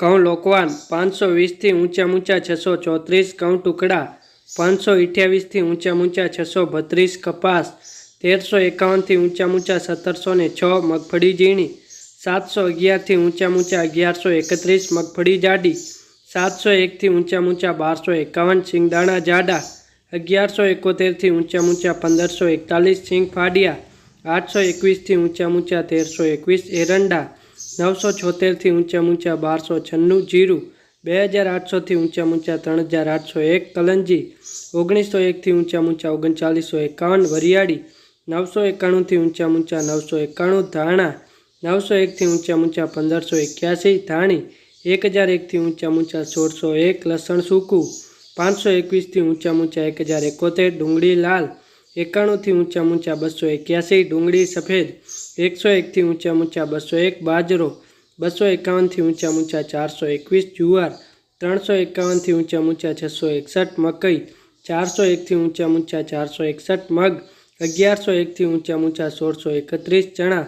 ઘઉં લોકવાન પાંચસો વીસથી ઊંચા ઊંચા છસો ચોત્રીસ, ઘઉં ટુકડા પાંચસો અઠ્યાવીસથી ઊંચા ઊંચા છસો બત્રીસ, કપાસ તેરસો એકાવનથી ઊંચા ઊંચા સત્તરસો ને છ, મગફળી ઝીણી સાતસો અગિયારથી ઊંચા ઊંચા અગિયારસો એકત્રીસ, મગફળી જાડી સાતસો એકથી ઊંચા ઊંચા બારસો એકાવન સિંગદાણા જાડા અગિયારસો એકોતેરથી ઊંચા ઊંચા પંદરસો એકતાલીસ સિંગ ફાડિયા આઠસો એકવીસથી ઊંચા ઊંચા તેરસો એકવીસ, એરંડા નવસો છોતેરથી ઊંચા ઊંચા બારસો છન્નું જીરું, બે હજાર આઠસોથી ઊંચા ઊંચા ત્રણ હજાર આઠસો એક કલંજી, ઓગણીસો એકથી ઊંચા ઊંચા ઓગણચાલીસો એકાવન વરિયાળી, નવસો એકાણુંથી ઊંચા ઊંચા નવસો એકાણું ધાણા, નવસો એકથી ઊંચા ઊંચા પંદરસો એક્યાસી ધાણી, એક હજાર એકથી ઊંચા ઊંચા સોળસો એક લસણ સૂકું, પાંચસો એકવીસથી ઊંચા ઊંચા એક હજાર એકોતેર ડુંગળી લાલ એકાણુંથી ઊંચા ઊંચા બસો એક્યાસી ડુંગળી સફેદ એકસો એકથી ઊંચા ઊંચા બસો એક બાજરો, બસો એકાવનથી ઊંચા ઊંચા ચારસો એકવીસ જુવાર, ત્રણસો એકાવનથી ઊંચા ઊંચા છસો એકસઠ મકઈ, ચારસો એકથી ઊંચા ઊંચા ચારસો એકસઠ મગ, અગિયારસો એકથી ઊંચા ઊંચા સોળસો એકત્રીસ ચણા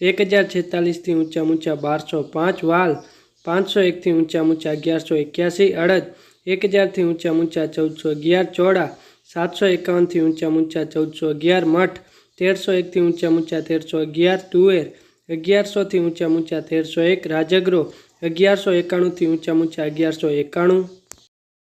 એક હજાર છેતાલીસથી ઊંચા ઊંચા બારસો પાંચ વાલ, પાંચસો એકથી ઊંચા ઊંચા અગિયારસો એક્યાસી અડદ એક હજારથી ઊંચા ઊંચા ચૌદસો અગિયાર ચોડા સાતસો એકાવનથી ઊંચા ઊંચા ચૌદસો અગિયાર મઠ તેરસો એકથી ઊંચા ઊંચા તેરસો અગિયાર તુવેર અગિયારસોથી ઊંચા ઊંચા તેરસો એક રાજગ્રો અગિયારસો એકાણુંથી ઊંચા ઊંચા અગિયારસો એકાણું.